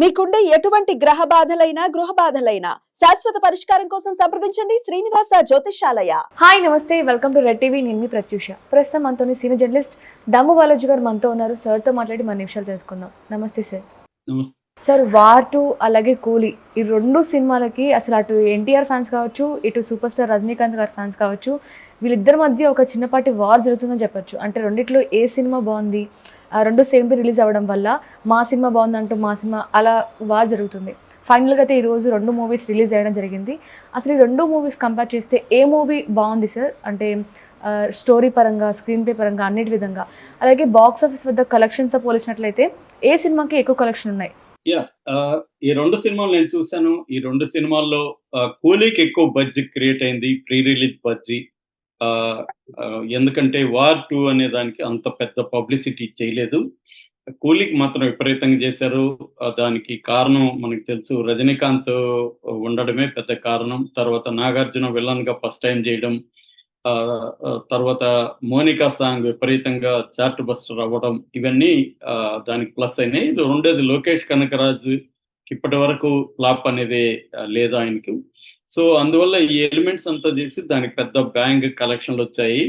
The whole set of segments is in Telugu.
మీకుండే ఎటువంటి గ్రహ బాధలైనా గృహ బాధలైనా శాశ్వత పరిష్కారం కోసం సంప్రదించండి శ్రీనివాస జ్యోతిషాలయ హాయ్ నమస్తే. Welcome to Red TV. నేను మీ ప్రత్యూష. ప్రస్తుతం మనతోని సీనియర్ జర్నలిస్ట్ దమ్ము బాలాజీ గారు మనతో ఉన్నారు. సార్తో మాట్లాడి మన నిమిషాలు తెలుసుకుందాం. నమస్తే సార్. నమస్తే. సార్ వార్ టూ అలాగే కూలీ ఈ రెండు సినిమాలకి అసలు అటు ఎన్టీఆర్ ఫ్యాన్స్ కావచ్చు ఇటు సూపర్ స్టార్ రజనీకాంత్ గారి ఫ్యాన్స్ కావచ్చు వీళ్ళిద్దరి మధ్య ఒక చిన్నపాటి వార్ జరుగుతుందని చెప్పొచ్చు. అంటే రెండిట్లో ఏ సినిమా బాగుంది? రెండు సేమ్ డే రిలీజ్ అవ్వడం వల్ల మా సినిమా బాగుంది అంటూ మా సినిమా అలా బాగా జరుగుతుంది. ఫైనల్గా అయితే ఈరోజు రెండు మూవీస్ రిలీజ్ అయ్యడం జరిగింది. అసలు ఈ రెండు మూవీస్ కంపేర్ చేస్తే ఏ మూవీ బాగుంది సార్ అంటే స్టోరీ పరంగా స్క్రీన్ ప్లే పరంగా అన్నిటి విధంగా. అలాగే బాక్స్ ఆఫీస్ వద్ద కలెక్షన్స్తో పోల్చినట్లయితే ఏ సినిమాకి ఎక్కువ కలెక్షన్ ఉన్నాయి? యా ఈ రెండు సినిమాలు నేను చూశాను. ఈ రెండు సినిమాల్లో కూలీకి ఎక్కువ బడ్జెట్ క్రియేట్ అయింది ప్రీ రిలీజ్ బడ్జెట్ ఎందుకంటే వార్ టూ అనే దానికి అంత పెద్ద పబ్లిసిటీ చేయలేదు. కూలీకి మాత్రం విపరీతంగా చేశారు. దానికి కారణం మనకు తెలుసు. రజనీకాంత్ ఉండడమే పెద్ద కారణం. తర్వాత నాగార్జున విలన్గా ఫస్ట్ టైం చేయడం. ఆ, తర్వాత మోనికా సాంగ్ విపరీతంగా చార్ట్ బస్టర్ అవ్వడం. ఇవన్నీ ఆ, దానికి ప్లస్ అయినాయి. ఇది రెండేది లోకేష్ కనకరాజు ఇప్పటి వరకు ఫ్లాప్ అనేది లేదు ఆయనకి. సో అందువల్ల ఈ ఎలిమెంట్స్ అంతా చేసి దానికి పెద్ద బ్యాంక్ కలెక్షన్లు వచ్చాయి.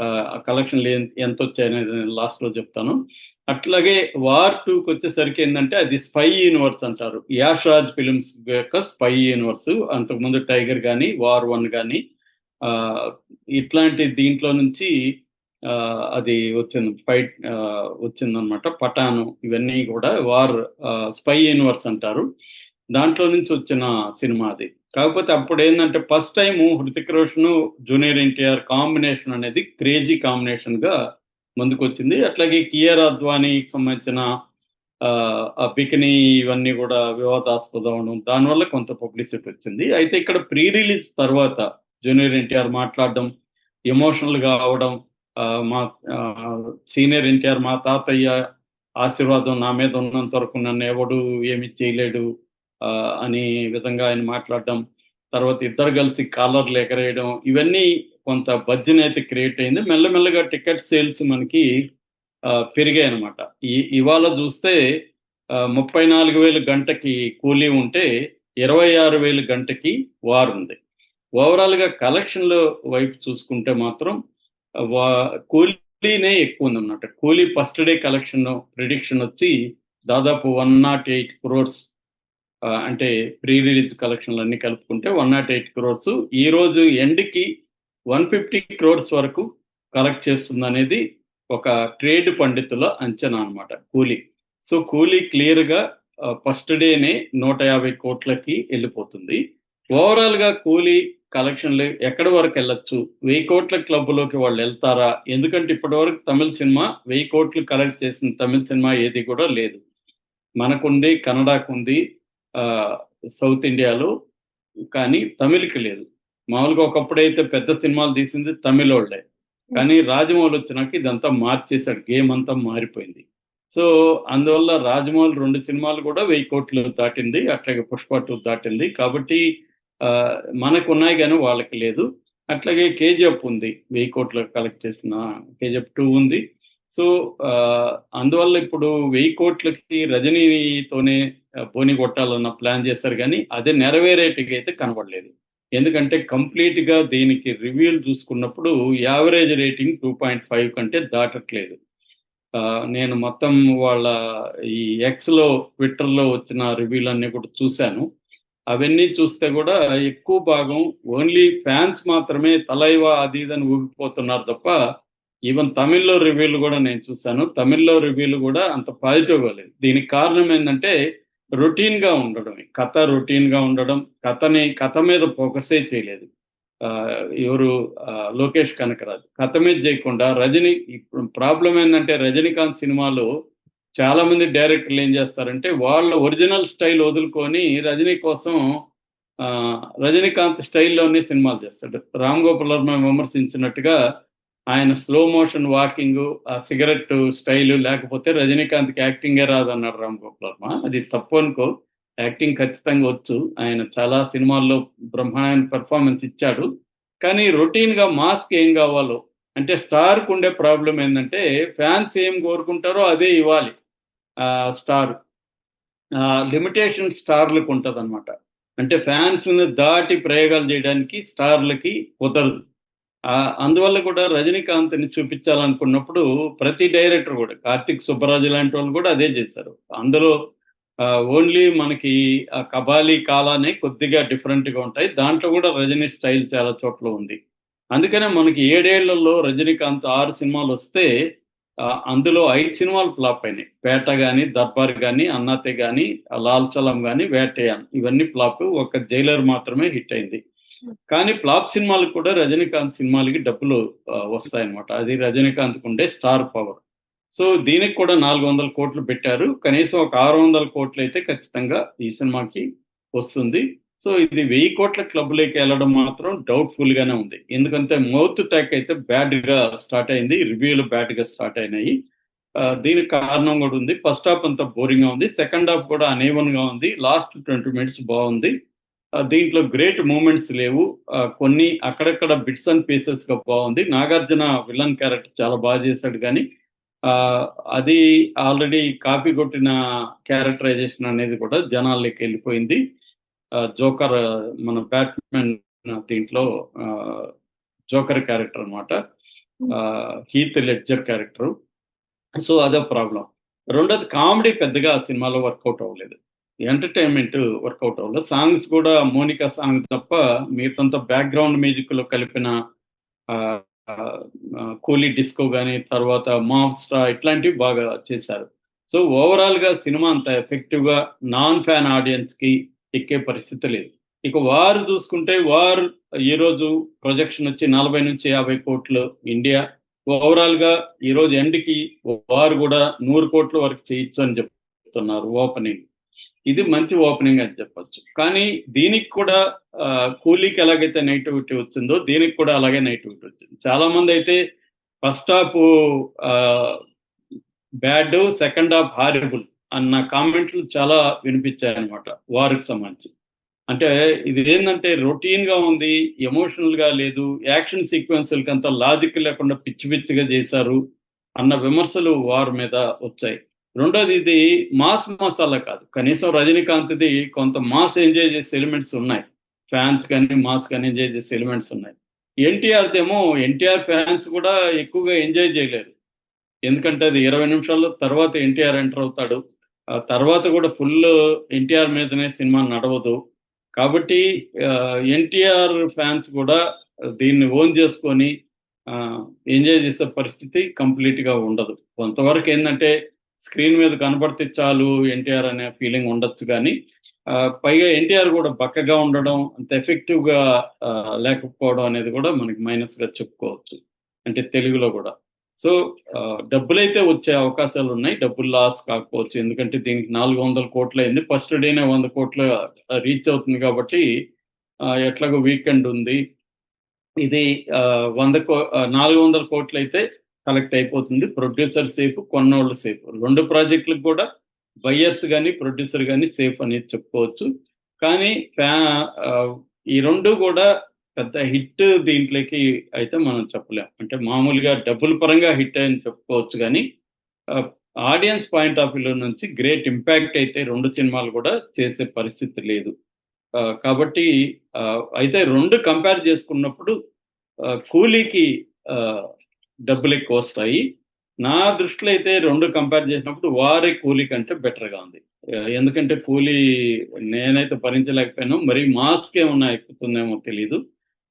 ఆ కలెక్షన్లు ఎంత వచ్చాయి అనేది లాస్ట్లో చెప్తాను. అట్లాగే వార్ టూకి వచ్చేసరికి ఏంటంటే అది స్పై యూనివర్స్ అంటారు. యాష్ రాజ్ ఫిలిమ్స్ యొక్క స్పై యూనివర్స్. అంతకుముందు టైగర్ కానీ వార్ వన్ కానీ ఆ, ఇట్లాంటి దీంట్లో నుంచి ఆ, అది వచ్చింది ఫైట్ వచ్చిందనమాట పటాను ఇవన్నీ కూడా వార్ స్పై యూనివర్స్ అంటారు. దాంట్లో నుంచి వచ్చిన సినిమా అది. కాకపోతే అప్పుడు ఏంటంటే first time Hrithik Roshan junior NTR combination అనేది క్రేజీ కాంబినేషన్గా ముందుకొచ్చింది. అట్లాగే కియర్ అద్వానీకి సంబంధించిన ఆ, ఆ బికినీ ఇవన్నీ కూడా వివాదాస్పదం అవడం దానివల్ల కొంత పబ్లిసిటీ వచ్చింది. అయితే ఇక్కడ ప్రీ రిలీజ్ తర్వాత జూనియర్ ఎన్టీఆర్ మాట్లాడడం ఎమోషనల్గా అవడం ఆ, మా సీనియర్ ఎన్టీఆర్ మా తాతయ్య ఆశీర్వాదం నా మీద ఉన్నంత వరకు నన్ను ఎవడు ఏమి చేయలేడు అని విధంగా ఆయన మాట్లాడడం తర్వాత ఇద్దరు కలిసి కాలర్లు ఎగరేయడం ఇవన్నీ కొంత భజ్జన అయితే క్రియేట్ అయింది. మెల్లమెల్లగా టికెట్ సేల్స్ మనకి పెరిగాయి అనమాట ఈ ఇవాళ చూస్తే ముప్పై నాలుగు వేల గంటకి కూలీ ఉంటే ఇరవై ఆరు వేల గంటకి వార్ ఉంది. ఓవరాల్గా కలెక్షన్ల వైపు చూసుకుంటే మాత్రం వా- కూలీనే ఎక్కువ ఉంది అన్నమాట కూలీ ఫస్ట్ డే కలెక్షన్ ప్రిడిక్షన్ వచ్చి దాదాపు వన్ నాట్ ఎయిట్ క్రోర్స్ అంటే ప్రీ రిలీజ్ కలెక్షన్లు అన్ని కలుపుకుంటే వన్ నాట్ ఎయిట్ క్రోర్స్ ఈ రోజు ఎండ్కి వన్ ఫిఫ్టీ క్రోర్స్ వరకు కలెక్ట్ చేస్తుంది అనేది ఒక ట్రేడ్ పండితుల అంచనా అన్నమాట కూలీ. సో కూలీ క్లియర్గా ఫస్ట్ డేనే నూట యాభై కోట్లకి వెళ్ళిపోతుంది. ఓవరాల్గా కూలీ కలెక్షన్లు ఎక్కడి వరకు వెళ్ళొచ్చు? వెయ్యి కోట్ల క్లబ్లోకి వాళ్ళు వెళ్తారా? ఎందుకంటే ఇప్పటి వరకు తమిళ సినిమా వెయ్యి కోట్లు కలెక్ట్ చేసిన తమిళ సినిమా ఏది కూడా లేదు. మనకుంది కన్నడకు ఉంది సౌత్ ఇండియాలో కానీ తమిళకి లేదు. మామూలుగా ఒకప్పుడైతే పెద్ద సినిమాలు తీసింది తమిళ వాళ్ళే కానీ రాజమౌళి వచ్చినాక ఇదంతా మార్చేశాడు. గేమ్ అంతా మారిపోయింది. సో అందువల్ల రాజమౌళి రెండు సినిమాలు కూడా వెయ్యి కోట్లు దాటింది. అట్లాగే పుష్ప టూ దాటింది. కాబట్టి మనకు ఉన్నాయి కానీ వాళ్ళకి లేదు. అట్లాగే కేజీఎఫ్ ఉంది. వెయ్యి కోట్లు కలెక్ట్ చేసిన కేజీఎఫ్ టూ ఉంది. సో అందువల్ల ఇప్పుడు వెయ్యి కోట్లకి రజనీతోనే పోనీ కొట్టాలన్న ప్లాన్ చేశారు కానీ అదే నెరవేరేటికి అయితే కనబడలేదు. ఎందుకంటే కంప్లీట్గా దీనికి రివ్యూలు చూసుకున్నప్పుడు average rating two point five కంటే దాటట్లేదు. ఆ, నేను మొత్తం వాళ్ళ ఈ ఎక్స్లో ట్విట్టర్లో వచ్చిన రివ్యూలు అన్ని కూడా చూశాను. అవన్నీ చూస్తే కూడా ఎక్కువ భాగం ఓన్లీ ఫ్యాన్స్ మాత్రమే తలైవా అది ఇది అని ఊగిపోతున్నారు తప్ప ఈవెన్ తమిళ్ళో రివ్యూలు కూడా నేను చూశాను. తమిళ్ళో రివ్యూలు కూడా అంత పాజిటివ్ అవ్వలేదు లేదు. దీనికి కారణం ఏంటంటే రొటీన్గా ఉండడం కథ రొటీన్గా ఉండడం కథని కథ మీద ఫోకసే చేయలేదు. ఆ, ఎవరు లోకేష్ కనకరాజు. కథ మీద చేయకుండా రజనీ ప్రాబ్లం ఏంటంటే రజనీకాంత్ సినిమాలో చాలా మంది డైరెక్టర్లు ఏం చేస్తారంటే వాళ్ళ ఒరిజినల్ స్టైల్ వదులుకొని రజనీ కోసం ఆ, రజనీకాంత్ స్టైల్లోనే సినిమాలు చేస్తాడు. రామ్ గోపాల్ వర్మ విమర్శించినట్టుగా ఆయన స్లో మోషన్ వాకింగ్ ఆ సిగరెట్ స్టైల్ లేకపోతే రజనీకాంత్కి యాక్టింగే రాదు అన్నాడు రామ్ గోపాల్ వర్మ. అది తప్పు అనుకో. యాక్టింగ్ ఖచ్చితంగా వచ్చు. ఆయన చాలా సినిమాల్లో బ్రహ్మాండ పెర్ఫార్మెన్స్ ఇచ్చాడు. కానీ రొటీన్గా మాస్క్ ఏం కావాలో? అంటే స్టార్కు ఉండే ప్రాబ్లం ఏంటంటే ఫ్యాన్స్ ఏం కోరుకుంటారో అదే ఇవ్వాలి. స్టార్ లిమిటేషన్ స్టార్లకు ఉంటుంది అనమాట అంటే ఫ్యాన్స్ దాటి ప్రయోగాలు చేయడానికి స్టార్లకి కుదరదు. అందువల్ల కూడా రజనీకాంత్ని చూపించాలనుకున్నప్పుడు ప్రతి డైరెక్టర్ కూడా కార్తిక్ సుబ్బరాజు లాంటి వాళ్ళు కూడా అదే చేశారు. అందులో ఓన్లీ మనకి కబాలి కాలానే కొద్దిగా డిఫరెంట్గా గా ఉంటాయి. దాంట్లో కూడా రజనీ స్టైల్ చాలా చోట్ల ఉంది. అందుకనే మనకి ఏడేళ్ళలో రజనీకాంత్ ఆరు సినిమాలు వస్తే అందులో ఐదు సినిమాలు ఫ్లాప్ అయినాయి. పేట కానీ దర్బార్ కానీ అన్నాతే కానీ లాల్ కానీ వేటయాన్ ఇవన్నీ ఫ్లాప్. ఒక జైలర్ మాత్రమే హిట్ అయింది. కానీ ఫ్లాప్ సినిమాలకు కూడా రజనీకాంత్ సినిమాలకి డబ్బులు వస్తాయన్నమాట. అది రజనీకాంత్ ఉండే స్టార్ పవర్. సో దీనికి కూడా నాలుగు వందల కోట్లు పెట్టారు. కనీసం ఒక ఆరు వందల కోట్లు అయితే ఖచ్చితంగా ఈ సినిమాకి వస్తుంది. సో ఇది వెయ్యి కోట్ల క్లబ్లోకి వెళ్ళడం మాత్రం డౌట్ఫుల్ గానే ఉంది. ఎందుకంటే మౌత్ ట్యాక్ అయితే బ్యాడ్గా స్టార్ట్ అయింది. రివ్యూలు బ్యాడ్గా స్టార్ట్ అయినాయి. దీనికి కారణం కూడా ఉంది. ఫస్ట్ హాఫ్ అంతా బోరింగ్గా ఉంది. సెకండ్ హాఫ్ కూడా అనేవన్గా ఉంది. లాస్ట్ ట్వంటీ మినిట్స్ బాగుంది. దీంట్లో గ్రేట్ మూమెంట్స్ లేవు. కొన్ని అక్కడక్కడ బిట్స్ అండ్ పీసెస్గా బాగుంది. నాగార్జున విలన్ క్యారెక్టర్ చాలా బాగా చేశాడు కానీ ఆ, అది ఆల్రెడీ కాపీ కొట్టిన క్యారెక్టరైజేషన్ అనేది కూడా జనాల్లోకి వెళ్ళిపోయింది. జోకర్ మన బ్యాట్మెన్ దీంట్లో జోకర్ క్యారెక్టర్ అనమాట హీత్ లెడ్జర్ క్యారెక్టర్. సో అదే ప్రాబ్లం. రెండోది కామెడీ పెద్దగా ఆ సినిమాలో వర్కౌట్ అవ్వలేదు. ఎంటర్టైన్మెంట్ వర్కౌట్ అవ్వలేదు సాంగ్స్ కూడా మోనికా సాంగ్ తప్ప మిగతంతా బ్యాక్గ్రౌండ్ మ్యూజిక్లో కలిపిన కూలీ డిస్కో కానీ తర్వాత మాన్స్ట్రా ఇట్లాంటివి బాగా చేశారు. సో ఓవరాల్గా సినిమా అంత ఎఫెక్టివ్గా నాన్ ఫ్యాన్ ఆడియన్స్కి ఎక్కే పరిస్థితి లేదు. ఇక వారు చూసుకుంటే వారు ఈ రోజు ప్రొజెక్షన్ వచ్చి నలభై నుంచి యాభై కోట్లు ఇండియా ఓవరాల్గా ఈ రోజు ఎండ్కి వారు కూడా నూరు కోట్ల వరకు చేయొచ్చు అని చెప్తున్నారు ఓపెనింగ్ ఇది మంచి ఓపెనింగ్ అని చెప్పొచ్చు. కానీ దీనికి కూడా కూలీకి ఎలాగైతే నెగిటివిటీ వచ్చిందో దీనికి కూడా అలాగే నెగిటివిటీ వచ్చింది. చాలా మంది అయితే first half bad second half horrible అన్న కామెంట్లు చాలా వినిపించాయి అనమాట వారికి సంబంధించి. అంటే ఇది ఏంటంటే రొటీన్గా ఉంది ఎమోషనల్గా లేదు యాక్షన్ సీక్వెన్స్లకి అంత లాజిక్ లేకుండా పిచ్చి పిచ్చిగా చేశారు అన్న విమర్శలు వారి మీద వచ్చాయి. రెండోది ఇది మాస్ మసాలా కాదు. కనీసం రజనీకాంత్ది కొంత మాస్ ఎంజాయ్ చేసే ఎలిమెంట్స్ ఉన్నాయి. ఫ్యాన్స్ కానీ మాస్ కానీ ఎంజాయ్ చేసే ఎలిమెంట్స్ ఉన్నాయి. ఎన్టీఆర్ ఏమో ఎన్టీఆర్ ఫ్యాన్స్ కూడా ఎక్కువగా ఎంజాయ్ చేయలేరు. ఎందుకంటే అది ఇరవై నిమిషాల తర్వాత ఎన్టీఆర్ ఎంటర్ అవుతాడు. ఆ తర్వాత కూడా ఫుల్ ఎన్టీఆర్ మీదనే సినిమా నడవదు. కాబట్టి ఎన్టీఆర్ ఫ్యాన్స్ కూడా దీన్ని ఓన్ చేసుకొని ఎంజాయ్ చేసే పరిస్థితి కంప్లీట్గా ఉండదు. కొంతవరకు ఏంటంటే స్క్రీన్ మీద కనపడితే చాలు ఎన్టీఆర్ అనే ఫీలింగ్ ఉండొచ్చు కానీ పైగా ఎన్టీఆర్ కూడా బక్కగా ఉండడం అంత ఎఫెక్టివ్గా లేకపోవడం అనేది కూడా మనకి మైనస్గా చెప్పుకోవచ్చు. అంటే తెలుగులో కూడా. సో డబ్బులైతే వచ్చే అవకాశాలు ఉన్నాయి. డబ్బులు లాస్ కాకపోవచ్చు. ఎందుకంటే దీనికి నాలుగు వందల కోట్లు అయింది. ఫస్ట్ డేనే వంద కోట్లు రీచ్ అవుతుంది కాబట్టి ఎట్లాగో వీకెండ్ ఉంది. ఇది వంద కో నాలుగు వందల కోట్లు అయితే కలెక్ట్ అయిపోతుంది. ప్రొడ్యూసర్ సేఫ్ కొన్నోళ్ళు సేఫ్ రెండు ప్రాజెక్టులకు కూడా బయ్యర్స్ కానీ ప్రొడ్యూసర్ కానీ సేఫ్ అనేది చెప్పుకోవచ్చు. కానీ ఫ్యా ఈ రెండు కూడా పెద్ద హిట్ దీంట్లోకి అయితే మనం చెప్పలేం. అంటే మామూలుగా డబ్బుల పరంగా హిట్ అని చెప్పుకోవచ్చు కానీ ఆడియన్స్ పాయింట్ ఆఫ్ వ్యూ నుంచి గ్రేట్ ఇంపాక్ట్ అయితే రెండు సినిమాలు కూడా చేసే పరిస్థితి లేదు. కాబట్టి అయితే రెండు కంపేర్ చేసుకున్నప్పుడు కూలీకి డబ్బులు ఎక్కువ వస్తాయి నా దృష్టిలో అయితే రెండు కంపేర్ చేసినప్పుడు వారి కూలీ కంటే better గా ఉంది ఎందుకంటే కూలీ నేనైతే భరించలేకపోయాను మరి మాస్క్ ఏమన్నా ఎక్కుతుందేమో తెలియదు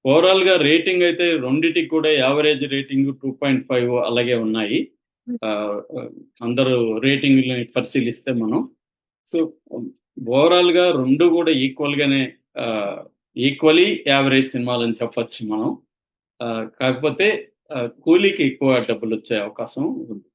ఓవరాల్గా రేటింగ్ అయితే రెండిటికి కూడా average rating two point five అలాగే ఉన్నాయి. అందరూ రేటింగ్లని పరిశీలిస్తే మనం. సో ఓవరాల్గా రెండు కూడా ఈక్వల్ గానే ఈక్వలీ యావరేజ్ సినిమాలు అని చెప్పొచ్చు మనం. కాకపోతే కూలీకి ఎక్కువ డబ్బులు వచ్చే అవకాశం ఉంది.